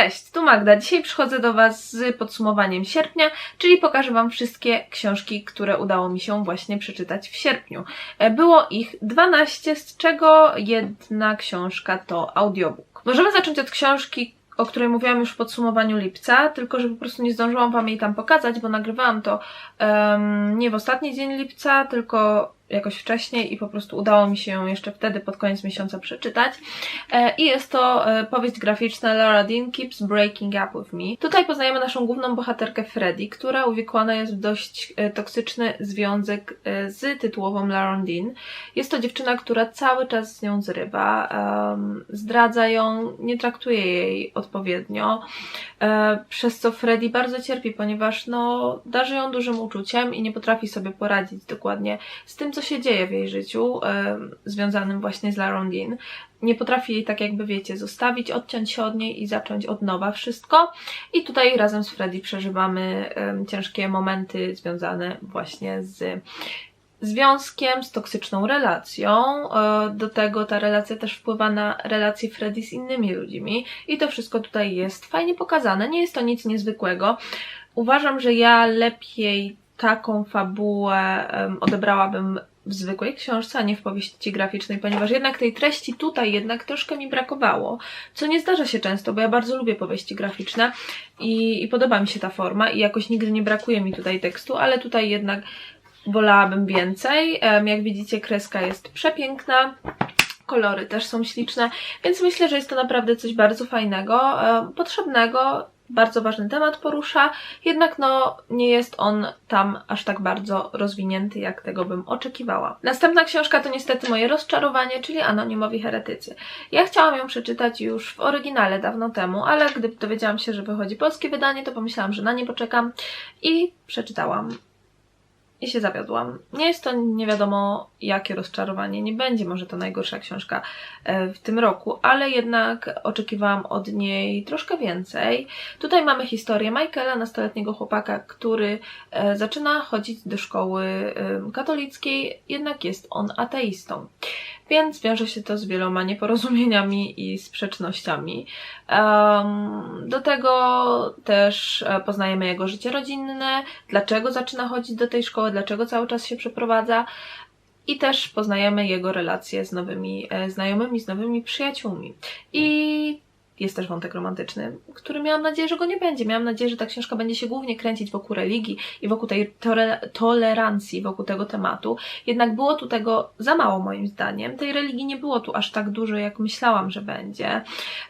Cześć, tu Magda. Dzisiaj przychodzę do Was z podsumowaniem sierpnia, czyli pokażę Wam wszystkie książki, które udało mi się właśnie przeczytać w sierpniu. E, Było ich 12, z czego jedna książka to audiobook. Możemy zacząć od książki, o której mówiłam już w podsumowaniu lipca, tylko że po prostu nie zdążyłam Wam jej tam pokazać, bo nagrywałam to em, nie w ostatni dzień lipca, tylko jakoś wcześniej i po prostu udało mi się ją jeszcze wtedy pod koniec miesiąca przeczytać. E, I jest to e, powieść graficzna Laura Dean Keeps Breaking Up With Me. Tutaj poznajemy naszą główną bohaterkę Freddie, która uwikłana jest w dość e, toksyczny związek z tytułową Laurą Dean. Jest to dziewczyna, która cały czas z nią zrywa, zdradza ją, nie traktuje jej odpowiednio, przez co Freddie bardzo cierpi, ponieważ no, darzy ją dużym uczuciem i nie potrafi sobie poradzić dokładnie z tym, co się dzieje w jej życiu, związanym właśnie z Laurą Dean. Nie potrafi jej, tak jakby wiecie, zostawić, odciąć się od niej i zacząć od nowa wszystko. I tutaj razem z Freddie przeżywamy ciężkie momenty związane właśnie z związkiem, z toksyczną relacją. E, Do tego ta relacja też wpływa na relacje Freddy z innymi ludźmi i to wszystko tutaj jest fajnie pokazane. Nie jest to nic niezwykłego. Uważam, że ja lepiej taką fabułę odebrałabym w zwykłej książce, a nie w powieści graficznej, ponieważ jednak tej treści tutaj jednak troszkę mi brakowało, co nie zdarza się często, bo ja bardzo lubię powieści graficzne i, i podoba mi się ta forma i jakoś nigdy nie brakuje mi tutaj tekstu, ale tutaj jednak wolałabym więcej. Jak widzicie, kreska jest przepiękna. Kolory też są śliczne, więc myślę, że jest to naprawdę coś bardzo fajnego, potrzebnego. Bardzo ważny temat porusza, jednak no nie jest on tam aż tak bardzo rozwinięty, jak tego bym oczekiwała. Następna książka to niestety moje rozczarowanie, czyli Anonimowi Heretycy. Ja chciałam ją przeczytać już w oryginale dawno temu, ale gdy dowiedziałam się, że wychodzi polskie wydanie, to pomyślałam, że na nie poczekam i przeczytałam i się zawiodłam. Nie jest to nie wiadomo jakie rozczarowanie, nie będzie może to najgorsza książka e, w tym roku, ale jednak oczekiwałam od niej troszkę więcej. Tutaj mamy historię Michaela, nastoletniego chłopaka, który e, zaczyna chodzić do szkoły katolickiej, jednak jest on ateistą. Więc wiąże się to z wieloma nieporozumieniami i sprzecznościami. Do tego też e, poznajemy jego życie rodzinne, dlaczego zaczyna chodzić do tej szkoły, dlaczego cały czas się przeprowadza. I też poznajemy jego relacje z nowymi e, znajomymi, z nowymi przyjaciółmi. I jest też wątek romantyczny, który miałam nadzieję, że go nie będzie. Miałam nadzieję, że ta książka będzie się głównie kręcić wokół religii i wokół tej tolerancji, wokół tego tematu. Jednak było tu tego za mało moim zdaniem. Tej religii nie było tu aż tak dużo, jak myślałam, że będzie.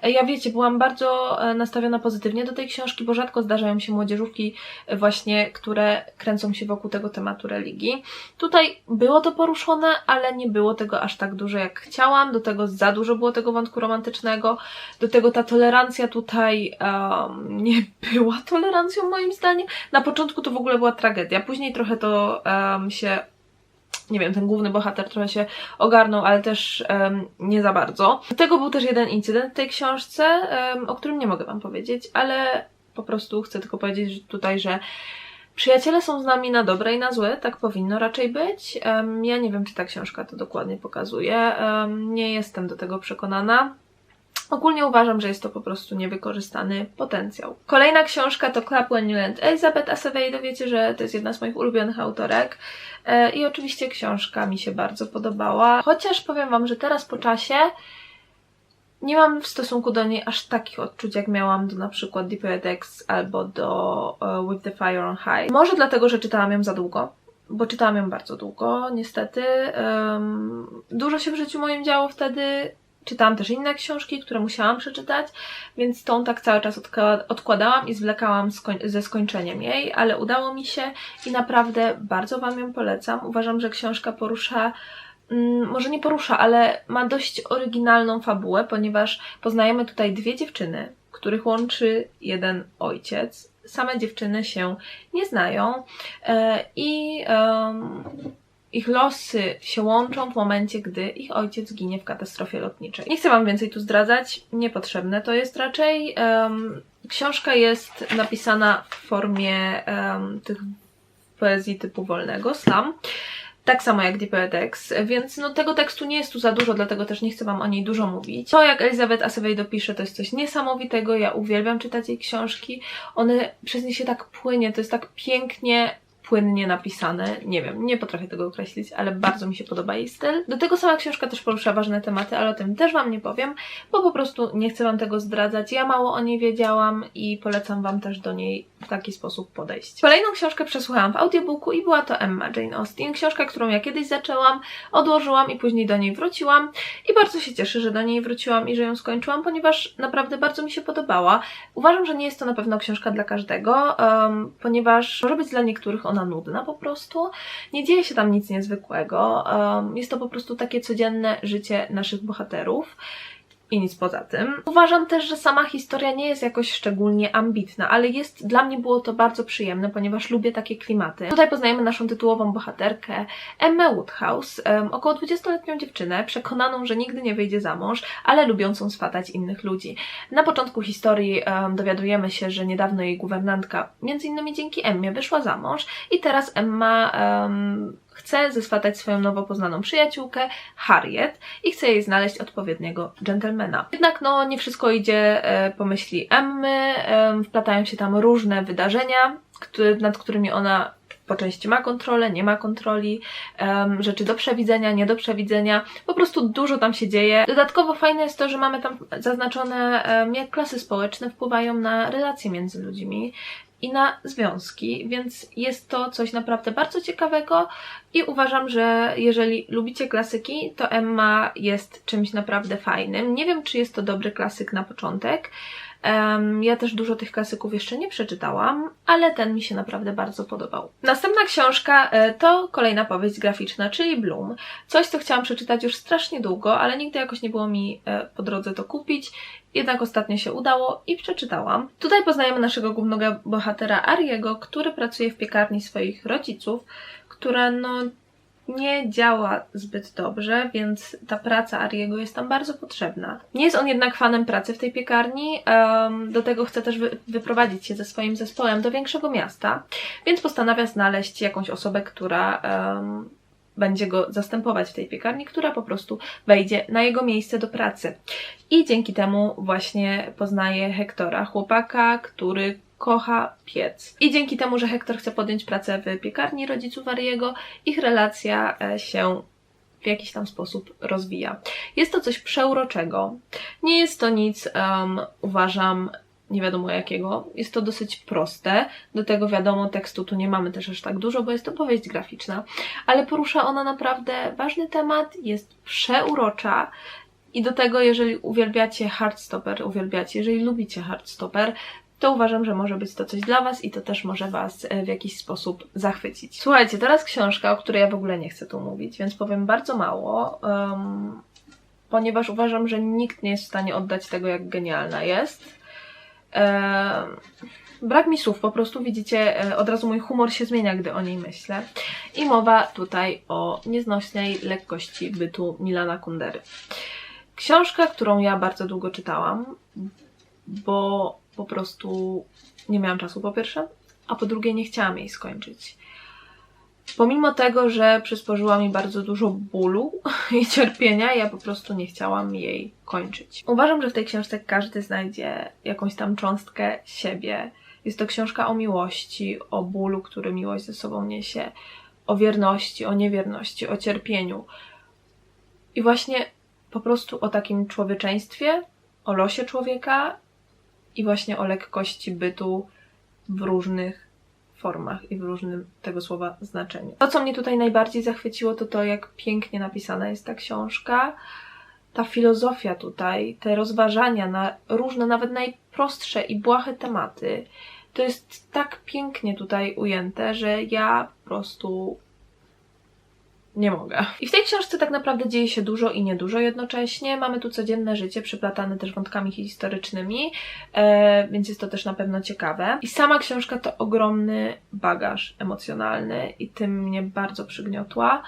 Ja wiecie, byłam bardzo e, nastawiona pozytywnie do tej książki, bo rzadko zdarzają się młodzieżówki e, właśnie, które kręcą się wokół tego tematu religii. Tutaj było to poruszone, ale nie było tego aż tak dużo, jak chciałam. Do tego za dużo było tego wątku romantycznego. Do tego ta tolerancja tutaj em, nie była tolerancją moim zdaniem. Na początku to w ogóle była tragedia. Później trochę to em, się nie wiem, ten główny bohater trochę się ogarnął, ale też em, nie za bardzo. Do tego był też jeden incydent w tej książce, em, o którym nie mogę Wam powiedzieć, ale po prostu chcę tylko powiedzieć że tutaj, że Przyjaciele są z nami na dobre i na złe, tak powinno raczej być. Em, ja nie wiem, czy ta książka to dokładnie pokazuje. Em, nie jestem do tego przekonana. Ogólnie uważam, że jest to po prostu niewykorzystany potencjał. Kolejna książka to Club When You Land Elizabeth Acevedo. Wiecie, że to jest jedna z moich ulubionych autorek. E, I oczywiście książka mi się bardzo podobała. Chociaż powiem Wam, że teraz po czasie nie mam w stosunku do niej aż takich odczuć, jak miałam do na przykład Deep X albo do e, With the Fire on High. Może dlatego, że czytałam ją za długo, bo czytałam ją bardzo długo, niestety. Em, dużo się w życiu moim działo wtedy. Czytałam też inne książki, które musiałam przeczytać, więc tą tak cały czas odkładałam i zwlekałam skoń- ze skończeniem jej, ale udało mi się i naprawdę bardzo Wam ją polecam. Uważam, że książka porusza mm, może nie porusza, ale ma dość oryginalną fabułę, ponieważ poznajemy tutaj dwie dziewczyny, których łączy jeden ojciec. Same dziewczyny się nie znają e, i ich losy się łączą w momencie, gdy ich ojciec ginie w katastrofie lotniczej. Nie chcę Wam więcej tu zdradzać, niepotrzebne to jest raczej. Em, książka jest napisana w formie em, tych poezji typu wolnego, slam. Tak samo jak Deep Text, więc no tego tekstu nie jest tu za dużo, dlatego też nie chcę Wam o niej dużo mówić. To jak Elizabeth Acevedo pisze, to jest coś niesamowitego, ja uwielbiam czytać jej książki, one przez nie się tak płynie, to jest tak pięknie płynnie napisane. Nie wiem, nie potrafię tego określić, ale bardzo mi się podoba jej styl. Do tego sama książka też porusza ważne tematy, ale o tym też Wam nie powiem, bo po prostu nie chcę Wam tego zdradzać. Ja mało o niej wiedziałam i polecam Wam też do niej w taki sposób podejść. Kolejną książkę przesłuchałam w audiobooku i była to Emma Jane Austen. Książka, którą ja kiedyś zaczęłam, odłożyłam i później do niej wróciłam i bardzo się cieszę, że do niej wróciłam i że ją skończyłam, ponieważ naprawdę bardzo mi się podobała. Uważam, że nie jest to na pewno książka dla każdego, um, ponieważ może być dla niektórych ona nudna po prostu. Nie dzieje się tam nic niezwykłego. Jest to po prostu takie codzienne życie naszych bohaterów i nic poza tym. Uważam też, że sama historia nie jest jakoś szczególnie ambitna, ale jest, dla mnie było to bardzo przyjemne, ponieważ lubię takie klimaty. Tutaj poznajemy naszą tytułową bohaterkę, Emmę Woodhouse, um, około 20-letnią dziewczynę, przekonaną, że nigdy nie wyjdzie za mąż, ale lubiącą swatać innych ludzi. Na początku historii um, dowiadujemy się, że niedawno jej guwernantka, między innymi dzięki Emmie, wyszła za mąż i teraz Emma um, chce zeswatać swoją nowo poznaną przyjaciółkę, Harriet, i chce jej znaleźć odpowiedniego dżentelmena. Jednak no, nie wszystko idzie e, po myśli Emmy, e, wplatają się tam różne wydarzenia, który, nad którymi ona po części ma kontrolę, nie ma kontroli, um, rzeczy do przewidzenia, nie do przewidzenia. Po prostu dużo tam się dzieje. Dodatkowo fajne jest to, że mamy tam zaznaczone, um, jak klasy społeczne wpływają na relacje między ludźmi i na związki, więc jest to coś naprawdę bardzo ciekawego i uważam, że jeżeli lubicie klasyki, to Emma jest czymś naprawdę fajnym. Nie wiem, czy jest to dobry klasyk na początek, Ja też dużo tych klasyków jeszcze nie przeczytałam, ale ten mi się naprawdę bardzo podobał. Następna książka e, to kolejna powieść graficzna, czyli Bloom. Coś, co chciałam przeczytać już strasznie długo, ale nigdy jakoś nie było mi e, po drodze to kupić. Jednak ostatnio się udało i przeczytałam. Tutaj poznajemy naszego głównego bohatera Ariego, który pracuje w piekarni swoich rodziców, która no nie działa zbyt dobrze, więc ta praca Ariego jest tam bardzo potrzebna. Nie jest on jednak fanem pracy w tej piekarni, um, do tego chce też wy wyprowadzić się ze swoim zespołem do większego miasta, więc postanawia znaleźć jakąś osobę, która um, będzie go zastępować w tej piekarni, która po prostu wejdzie na jego miejsce do pracy. I dzięki temu właśnie poznaje Hektora, chłopaka, który kocha piec. I dzięki temu, że Hektor chce podjąć pracę w piekarni rodziców Ariego, ich relacja e, się w jakiś tam sposób rozwija. Jest to coś przeuroczego. Nie jest to nic, um, uważam, nie wiadomo jakiego. Jest to dosyć proste. Do tego wiadomo, tekstu tu nie mamy też aż tak dużo, bo jest to powieść graficzna, ale porusza ona naprawdę ważny temat, jest przeurocza. I do tego, jeżeli uwielbiacie Hardstopper, uwielbiacie, jeżeli lubicie Hardstopper, to uważam, że może być to coś dla Was i to też może Was e, w jakiś sposób zachwycić. Słuchajcie, teraz książka, o której ja w ogóle nie chcę tu mówić, więc powiem bardzo mało, um, ponieważ uważam, że nikt nie jest w stanie oddać tego, jak genialna jest. Brak mi słów, po prostu widzicie, e, od razu mój humor się zmienia, gdy o niej myślę. I mowa tutaj o nieznośnej lekkości bytu Milana Kundery. Książka, którą ja bardzo długo czytałam, bo po prostu nie miałam czasu po pierwsze, a po drugie nie chciałam jej skończyć. Pomimo tego, że przysporzyła mi bardzo dużo bólu i cierpienia, ja po prostu nie chciałam jej kończyć. Uważam, że w tej książce każdy znajdzie jakąś tam cząstkę siebie. Jest to książka o miłości, o bólu, który miłość ze sobą niesie, o wierności, o niewierności, o cierpieniu. I właśnie po prostu o takim człowieczeństwie, o losie człowieka i właśnie o lekkości bytu w różnych formach i w różnym tego słowa znaczeniu. To, co mnie tutaj najbardziej zachwyciło, to to, jak pięknie napisana jest ta książka. Ta filozofia tutaj, te rozważania na różne, nawet najprostsze i błahe tematy, to jest tak pięknie tutaj ujęte, że ja po prostu nie mogę. I w tej książce tak naprawdę dzieje się dużo i niedużo jednocześnie. Mamy tu codzienne życie przyplatane też wątkami historycznymi, e, więc jest to też na pewno ciekawe. I sama książka to ogromny bagaż emocjonalny i tym mnie bardzo przygniotła.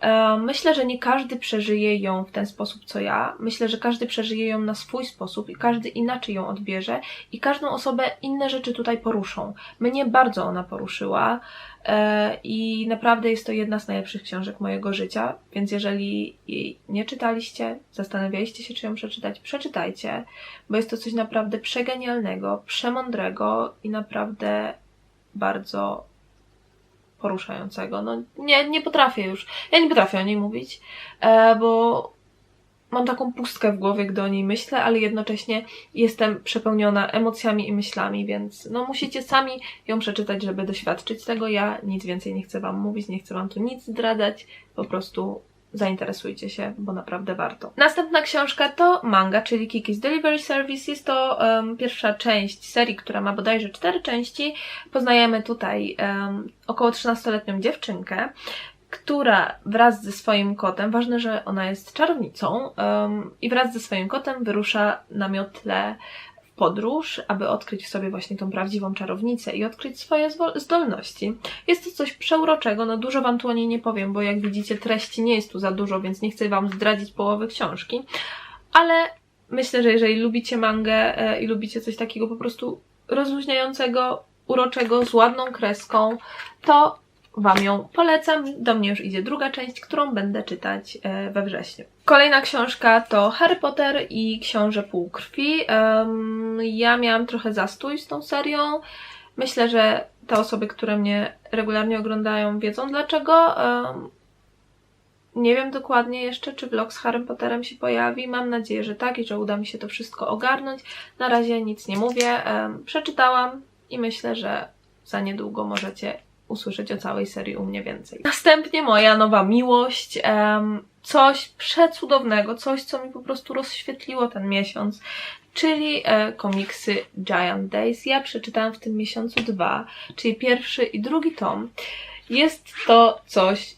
E, myślę, że nie każdy przeżyje ją w ten sposób, co ja. Myślę, że każdy przeżyje ją na swój sposób i każdy inaczej ją odbierze i każdą osobę inne rzeczy tutaj poruszą. Mnie bardzo ona poruszyła e, i naprawdę jest to jedna z najlepszych książek mojego życia, więc jeżeli jej nie czytaliście, zastanawialiście się, czy ją przeczytać, przeczytajcie, bo jest to coś naprawdę przegenialnego, przemądrego i naprawdę bardzo poruszającego. No nie, nie potrafię już. Ja nie potrafię o niej mówić, e, bo mam taką pustkę w głowie, gdy o niej myślę, ale jednocześnie jestem przepełniona emocjami i myślami, więc no musicie sami ją przeczytać, żeby doświadczyć tego. Ja nic więcej nie chcę Wam mówić, nie chcę Wam tu nic zdradzać, po prostu zainteresujcie się, bo naprawdę warto. Następna książka to manga, czyli Kiki's Delivery Service. Jest to um, pierwsza część serii, która ma bodajże cztery części. Poznajemy tutaj um, około 13-letnią dziewczynkę, która wraz ze swoim kotem, ważne, że ona jest czarownicą, um, i wraz ze swoim kotem wyrusza na miotle podróż, aby odkryć w sobie właśnie tą prawdziwą czarownicę i odkryć swoje zdolności. Jest to coś przeuroczego, no dużo Wam tu o niej nie powiem, bo jak widzicie treści nie jest tu za dużo, więc nie chcę Wam zdradzić połowy książki, ale myślę, że jeżeli lubicie mangę e, i lubicie coś takiego po prostu rozluźniającego, uroczego, z ładną kreską, to Wam ją polecam. Do mnie już idzie druga część, którą będę czytać e, we wrześniu. Kolejna książka to Harry Potter i Książę Półkrwi. Ja miałam trochę zastój z tą serią. Myślę, że te osoby, które mnie regularnie oglądają, wiedzą dlaczego. Nie wiem dokładnie jeszcze, czy vlog z Harry Potterem się pojawi. Mam nadzieję, że tak i że uda mi się to wszystko ogarnąć. Na razie nic nie mówię. Przeczytałam i myślę, że za niedługo możecie usłyszeć o całej serii u mnie więcej. Następnie moja nowa miłość, um, coś przecudownego, coś, co mi po prostu rozświetliło ten miesiąc, czyli e, komiksy Giant Days. Ja przeczytałam w tym miesiącu dwa, czyli pierwszy i drugi tom. Jest to coś...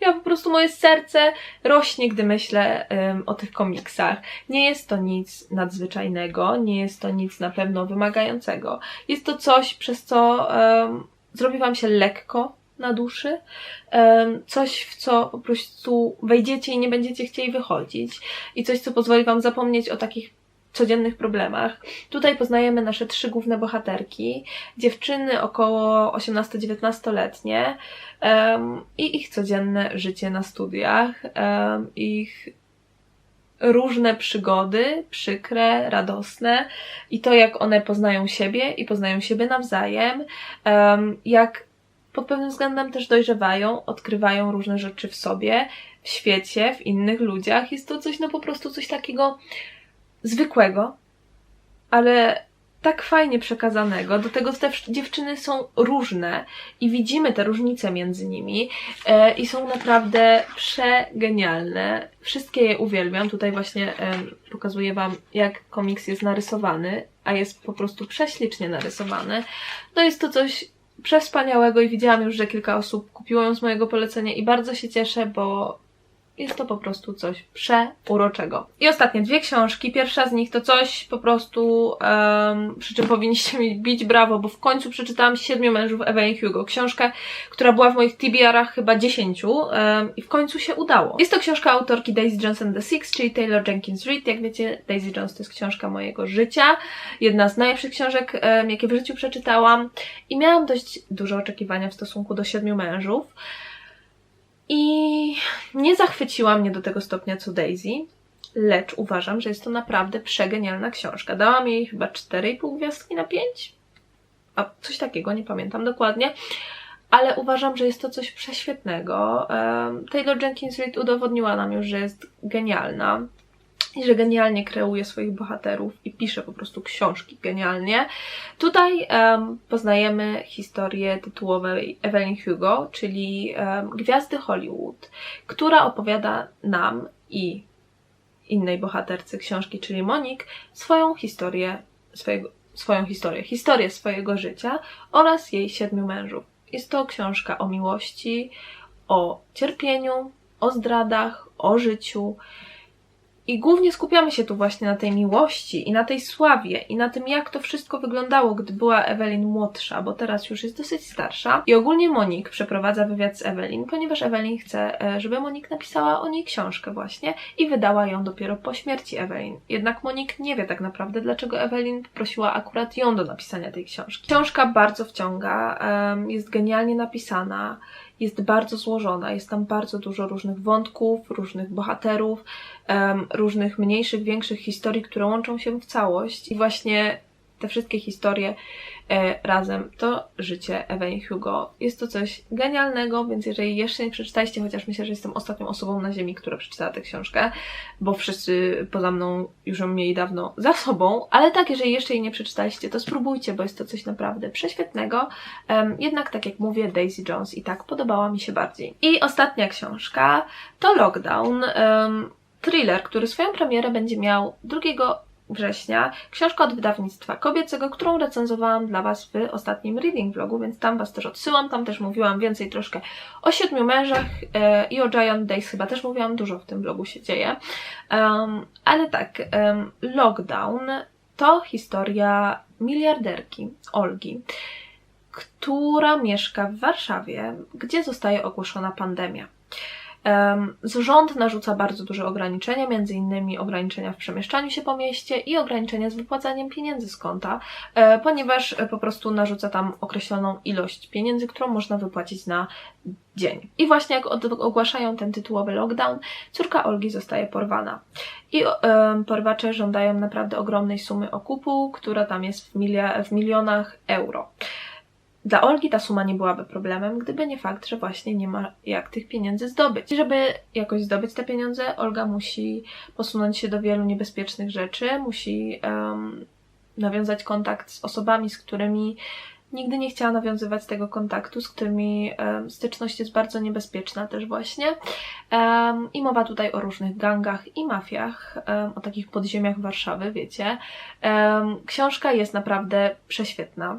Ja po prostu moje serce rośnie, gdy myślę um, o tych komiksach. Nie jest to nic nadzwyczajnego, nie jest to nic na pewno wymagającego. Jest to coś, przez co um, zrobi Wam się lekko na duszy, coś w co po prostu wejdziecie i nie będziecie chcieli wychodzić i coś, co pozwoli Wam zapomnieć o takich codziennych problemach. Tutaj poznajemy nasze trzy główne bohaterki, dziewczyny około 18-19-letnie um, i ich codzienne życie na studiach, um, ich różne przygody, przykre, radosne i to, jak one poznają siebie i poznają siebie nawzajem, jak pod pewnym względem też dojrzewają, odkrywają różne rzeczy w sobie, w świecie, w innych ludziach. Jest to coś, no po prostu coś takiego zwykłego, ale tak fajnie przekazanego. Do tego te dziewczyny są różne i widzimy te różnice między nimi e, i są naprawdę przegenialne. Wszystkie je uwielbiam. Tutaj właśnie e, pokazuję Wam, jak komiks jest narysowany, a jest po prostu prześlicznie narysowany. No jest to coś przespaniałego i widziałam już, że kilka osób kupiło ją z mojego polecenia i bardzo się cieszę, bo jest to po prostu coś przeuroczego. I ostatnie dwie książki. Pierwsza z nich to coś po prostu, um, przy czym powinniście mi bić brawo, bo w końcu przeczytałam Siedmiu mężów Evelyn Hugo. Książkę, która była w moich TBR-ach chyba dziesięciu um, i w końcu się udało. Jest to książka autorki Daisy Jones and the Six, czyli Taylor Jenkins Reid. Jak wiecie, Daisy Jones to jest książka mojego życia. Jedna z najlepszych książek, um, jakie w życiu przeczytałam. I miałam dość duże oczekiwania w stosunku do Siedmiu mężów. I nie zachwyciła mnie do tego stopnia co Daisy, lecz uważam, że jest to naprawdę przegenialna książka. Dałam jej chyba 4,5 gwiazdki na 5, a coś takiego, nie pamiętam dokładnie, ale uważam, że jest to coś prześwietnego. Taylor Jenkins Reid udowodniła nam już, że jest genialna i że genialnie kreuje swoich bohaterów i pisze po prostu książki genialnie. Tutaj um, poznajemy historię tytułowej Evelyn Hugo, czyli um, gwiazdy Hollywood, która opowiada nam i innej bohaterce książki, czyli Monik, swoją historię, swojego, swoją historię, historię swojego życia oraz jej siedmiu mężów. Jest to książka o miłości, o cierpieniu, o zdradach, o życiu, I głównie skupiamy się tu właśnie na tej miłości i na tej sławie i na tym, jak to wszystko wyglądało, gdy była Ewelin młodsza, bo teraz już jest dosyć starsza. I ogólnie Monik przeprowadza wywiad z Ewelin, ponieważ Ewelin chce, e, żeby Monik napisała o niej książkę właśnie i wydała ją dopiero po śmierci Ewelin. Jednak Monik nie wie tak naprawdę, dlaczego Ewelin poprosiła akurat ją do napisania tej książki. Książka bardzo wciąga, jest genialnie napisana, jest bardzo złożona, jest tam bardzo dużo różnych wątków, różnych bohaterów, em, różnych mniejszych, większych historii, które łączą się w całość i właśnie te wszystkie historie e, razem to życie Evelyn Hugo. Jest to coś genialnego, więc jeżeli jeszcze nie przeczytaliście, chociaż myślę, że jestem ostatnią osobą na ziemi, która przeczytała tę książkę, bo wszyscy poza mną już ją mieli dawno za sobą, ale tak, jeżeli jeszcze jej nie przeczytaliście, to spróbujcie, bo jest to coś naprawdę prześwietnego. Jednak, tak jak mówię, Daisy Jones i tak podobała mi się bardziej. I ostatnia książka to Lockdown. Thriller, który swoją premierę będzie miał 2 września. Książka od wydawnictwa kobiecego, którą recenzowałam dla Was w ostatnim reading vlogu, więc tam Was też odsyłam. Tam też mówiłam więcej troszkę o siedmiu mężach e, i o Giant Days chyba też mówiłam. Dużo w tym vlogu się dzieje. Um, ale tak, um, Lockdown to historia miliarderki Olgi, która mieszka w Warszawie, gdzie zostaje ogłoszona pandemia. Rząd narzuca bardzo duże ograniczenia, między innymi ograniczenia w przemieszczaniu się po mieście i ograniczenia z wypłacaniem pieniędzy z konta, e, ponieważ e, po prostu narzuca tam określoną ilość pieniędzy, którą można wypłacić na dzień. I właśnie jak ogłaszają ten tytułowy lockdown, córka Olgi zostaje porwana. I porwacze żądają naprawdę ogromnej sumy okupu, która tam jest w, w milionach euro. Dla Olgi ta suma nie byłaby problemem, gdyby nie fakt, że właśnie nie ma jak tych pieniędzy zdobyć. I żeby jakoś zdobyć te pieniądze, Olga musi posunąć się do wielu niebezpiecznych rzeczy, musi em, nawiązać kontakt z osobami, z którymi nigdy nie chciała nawiązywać tego kontaktu, z którymi em, styczność jest bardzo niebezpieczna też właśnie. Em, I mowa tutaj o różnych gangach i mafiach, em, o takich podziemiach Warszawy, wiecie. Em, książka jest naprawdę prześwietna.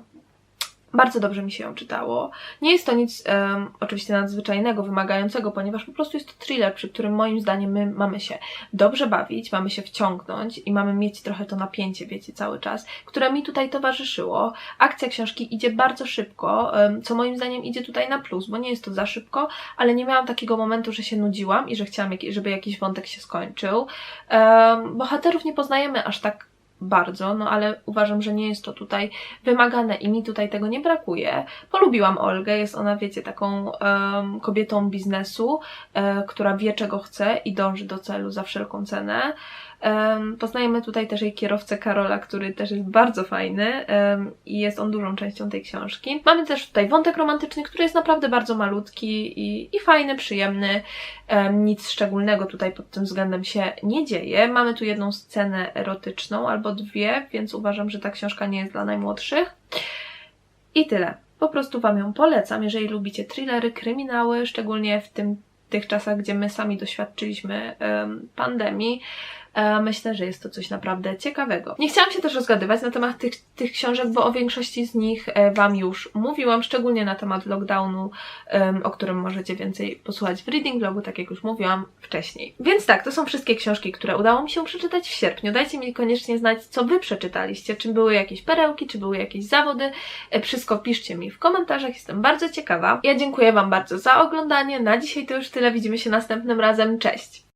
Bardzo dobrze mi się ją czytało. Nie jest to nic em, oczywiście nadzwyczajnego, wymagającego, ponieważ po prostu jest to thriller, przy którym moim zdaniem my mamy się dobrze bawić, mamy się wciągnąć i mamy mieć trochę to napięcie, wiecie, cały czas, które mi tutaj towarzyszyło. Akcja książki idzie bardzo szybko, em, co moim zdaniem idzie tutaj na plus, bo nie jest to za szybko, ale nie miałam takiego momentu, że się nudziłam i że chciałam, jaki- żeby jakiś wątek się skończył. Em, bohaterów nie poznajemy aż tak bardzo, no ale uważam, że nie jest to tutaj wymagane i mi tutaj tego nie brakuje. Polubiłam Olgę, jest ona, wiecie, taką em, kobietą biznesu, e, która wie czego chce i dąży do celu za wszelką cenę. Em, poznajemy tutaj też jej kierowcę Karola, który też jest bardzo fajny em, i jest on dużą częścią tej książki. Mamy też tutaj wątek romantyczny, który jest naprawdę bardzo malutki i, i fajny, przyjemny. Em, nic szczególnego tutaj pod tym względem się nie dzieje. Mamy tu jedną scenę erotyczną albo dwie, więc uważam, że ta książka nie jest dla najmłodszych. I tyle. Po prostu Wam ją polecam, jeżeli lubicie thrillery, kryminały, szczególnie w tym, tych czasach, gdzie my sami doświadczyliśmy em, pandemii. E, Myślę, że jest to coś naprawdę ciekawego. Nie chciałam się też rozgadywać na temat tych, tych książek, bo o większości z nich e, Wam już mówiłam, szczególnie na temat lockdownu, o którym możecie więcej posłuchać w reading vlogu, tak jak już mówiłam wcześniej. Więc tak, to są wszystkie książki, które udało mi się przeczytać w sierpniu. Dajcie mi koniecznie znać, co Wy przeczytaliście, czy były jakieś perełki, czy były jakieś zawody. E, Wszystko piszcie mi w komentarzach, jestem bardzo ciekawa. Ja dziękuję Wam bardzo za oglądanie. Na dzisiaj to już tyle, widzimy się następnym razem. Cześć!